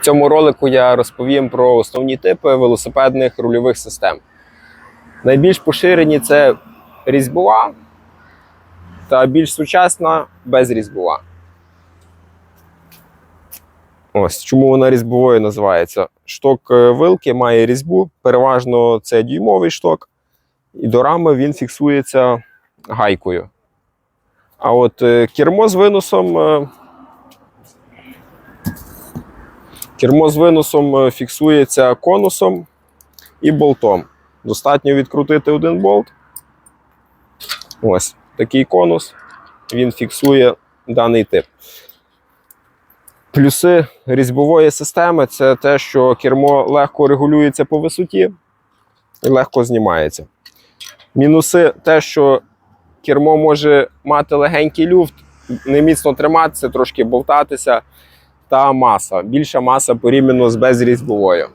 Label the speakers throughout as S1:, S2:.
S1: В цьому ролику я розповім про основні типи велосипедних рульових систем. Найбільш поширені це різьбова та більш сучасна безрізьбова. Ось чому вона різьбовою називається. Шток е, вилки має різьбу, переважно це дюймовий шток, і до рами він фіксується гайкою. А от е, кермо з виносом. Кермо з виносом е, фіксується конусом і болтом. Достатньо відкрутити один болт. Ось такий конус. Він фіксує даний тип. Плюси різьбової системи це те, що кермо легко регулюється по висоті і легко знімається. Мінуси те, що кермо може мати легенький люфт, не міцно триматися, трошки болтатися, та маса. Більша маса порівняно з безрізьбовою.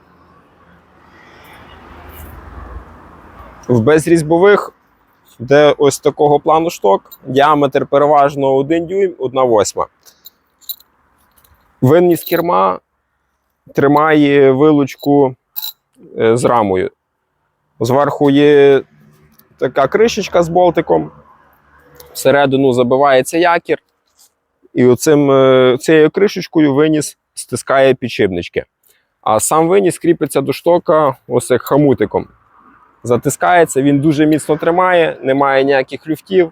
S1: В безрізьбових, де ось такого плану шток, діаметр переважно 1 дюйм, 1 восьма. Винність керма тримає вилучку е, з рамою. Зверху є така кришечка з болтиком. Всередину забивається якір. І оцим, е, цією кришечкою виніс стискає підшипнички. А сам виніс кріпиться до штока ось як хамутиком. Затискається, він дуже міцно тримає, немає ніяких люфтів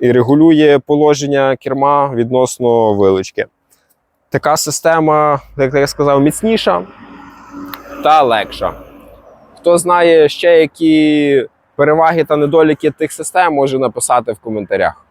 S1: і регулює положення керма відносно вилички. Така система, як я сказав, міцніша та легша. Хто знає ще які переваги та недоліки тих систем, може написати в коментарях.